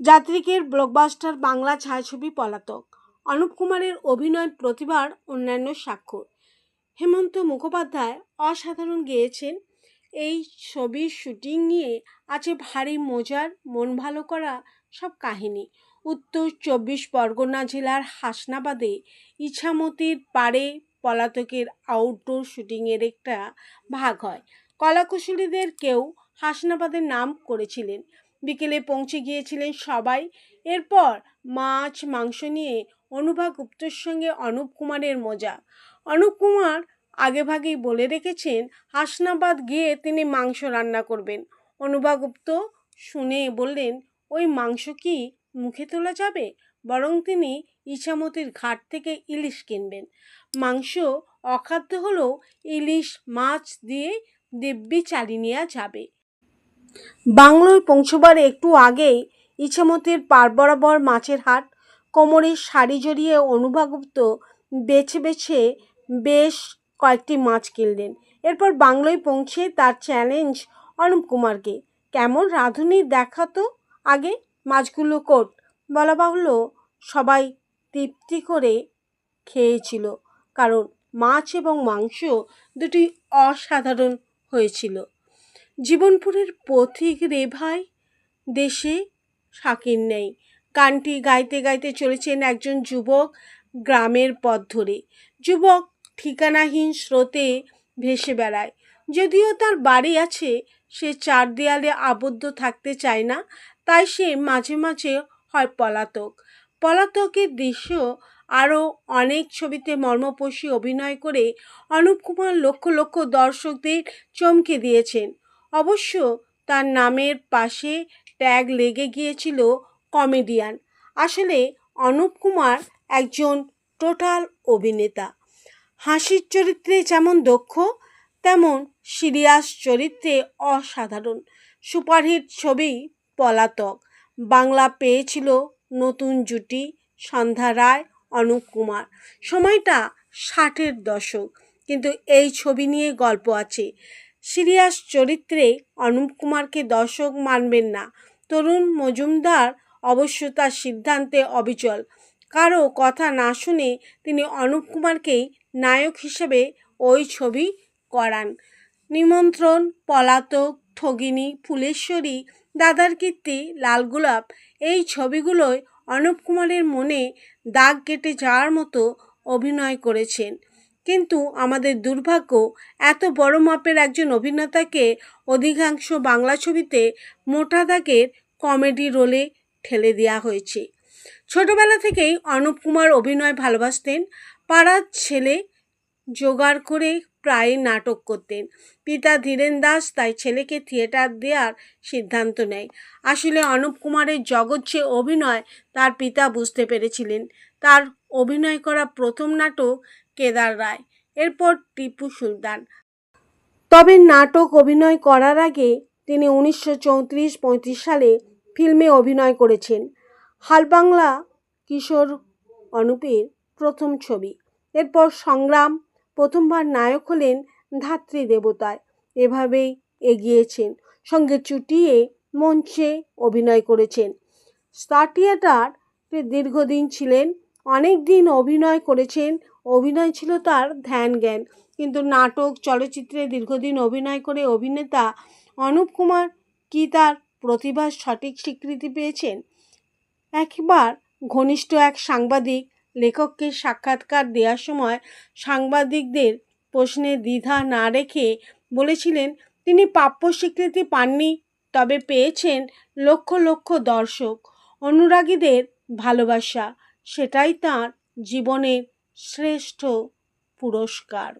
যাত্রীকের blockbuster Bangla ছায়াছবি পলাতক। অনুপ কুমারের অভিনয় প্রতিভার অন্যান্য স্বাক্ষর। হেমন্ত মুখোপাধ্যায় অসাধারণ গেয়েছেন। এই ছবির শুটিং নিয়ে আছে ভারী মজার, মন ভালো করা সব কাহিনী। উত্তর চব্বিশ পরগনা জেলার হাসনাবাদে ইছামতির পাড়ে পলাতকের আউটডোর শুটিংয়ের একটা ভাগ হয়। কলাকুশলীদের কেউ হাসনাবাদের নাম করেছিলেন। বিকেলে পৌঁছে গিয়েছিলেন সবাই। এরপর মাছ, মাংস নিয়ে অনুভা গুপ্তর সঙ্গে অনুপ কুমারের মজা। অনুপ কুমার আগেভাগেই বলে রেখেছেন, হাসনাবাদ গিয়ে তিনি মাংস রান্না করবেন। অনুভা গুপ্ত শুনে বললেন, ওই মাংস কি মুখে তোলা যাবে? বরং তিনি ইছামতির ঘাট থেকে ইলিশ কিনবেন। মাংস অখাদ্য হলেও ইলিশ, মাছ দিয়ে দিব্যি চালিয়ে নেওয়া যাবে। বাংলোয় পৌঁছবার একটু আগেই ইছামতির পার বরাবর মাছের হাট কোমরে শাড়ি জড়িয়ে অনুভাগুপ্ত বেছে বেছে বেশ কয়েকটি মাছ কিনলেন। এরপর বাংলোয় পৌঁছে তার চ্যালেঞ্জ অনুপ কুমারকে। কেমন রাঁধুনি দেখাতো আগে, মাছগুলো কোট। বলা বাহুল্য সবাই তৃপ্তি করে খেয়েছিল, কারণ মাছ এবং মাংস দুটি অসাধারণ হয়েছিল। জীবনপুরের পথিক রে ভাই, দেশে শাকির নেই। গানটি গাইতে গাইতে চলেছেন একজন যুবক গ্রামের পথ ধরে। যুবক ঠিকানাহীন স্রোতে ভেসে বেড়ায়। যদিও তার বাড়ি আছে, সে চার দেয়ালে আবদ্ধ থাকতে চায় না, তাই সে মাঝে মাঝে হয় পলাতক। পলাতকের দৃশ্য আরও অনেক ছবিতে মর্মপোষী অভিনয় করে অনুপ কুমার লক্ষ লক্ষ দর্শকদের চমকে দিয়েছেন। অবশ্য তার নামের পাশে ট্যাগ লেগে গিয়েছিল কমেডিয়ান আসলে অনুপ কুমার একজন টোটাল অভিনেতা। হাসির চরিত্রে যেমন দক্ষ, তেমন সিরিয়াস চরিত্রে অসাধারণ। সুপারহিট ছবি পলাতক। বাংলা পেয়েছিল নতুন জুটি সন্ধ্যা রায়, অনুপ কুমার। সময়টা ষাটের দশক। কিন্তু এই ছবি নিয়ে গল্প আছে। সিরিয়াস চরিত্রে অনুপ কুমারকে দর্শক মানবেন না। তরুণ মজুমদার অবশ্য তার সিদ্ধান্তে অবিচল। কারও কথা না শুনে তিনি অনুপ কুমারকেই নায়ক হিসেবে ওই ছবি করান। নিমন্ত্রণ, পলাতক, ঠগিনী, ফুলেশ্বরী, দাদার কীর্তি, লাল গোলাপ এই ছবিগুলোয় অনুপ কুমারের মনে দাগ কেটে যাওয়ার মতো অভিনয় করেছেন। কিন্তু আমাদের দুর্ভাগ্য, এত বড় মাপের একজন অভিনেতাকে অধিকাংশ বাংলা ছবিতে মোটা দাগের কমেডি রোলে ঠেলে দেওয়া হয়েছে। ছোটবেলা থেকেই অনুপ কুমার অভিনয় ভালোবাসতেন। পাড়ার ছেলে জোগাড় করে প্রায় নাটক করতেন। পিতা ধীরেন দাস তাই ছেলেকে থিয়েটার দেওয়ার সিদ্ধান্ত নেয়। আসলে অনুপ কুমারের জগৎ যে অভিনয়, তার পিতা বুঝতে পেরেছিলেন। তার অভিনয় করা প্রথম নাটক কেদার রায়, এরপর টিপু সুলতান। তবে নাটক অভিনয় করার আগে তিনি উনিশশো চৌত্রিশ পঁয়ত্রিশ সালে ফিল্মে অভিনয় করেছেন। হালবাংলা কিশোর অনুপের প্রথম ছবি। এরপর সংগ্রাম প্রথমবার নায়ক হলেন ধাত্রী দেবতায়। এভাবেই এগিয়েছেন, সঙ্গে চুটিয়ে মঞ্চে অভিনয় করেছেন। স্টার থিয়েটার দীর্ঘদিন ছিলেন, অনেক দিন অভিনয় করেছেন। অভিনয় ছিল তার ধ্যান জ্ঞান, কিন্তু নাটক, চলচ্চিত্রে দীর্ঘদিন অভিনয় করে অভিনেতা অনুপ কুমার কি তার প্রতিভার সঠিক স্বীকৃতি পেয়েছেন? একবার ঘনিষ্ঠ এক সাংবাদিক লেখককে সাক্ষাৎকার দেওয়ার সময় সাংবাদিকদের প্রশ্নে দ্বিধা না রেখে বলেছিলেন, তিনি প্রাপ্য স্বীকৃতি পাননি, তবে পেয়েছেন লক্ষ লক্ষ দর্শক। অনুরাগীদের ভালোবাসা, সেটাই তার জীবনের শ্রেষ্ঠ পুরস্কার।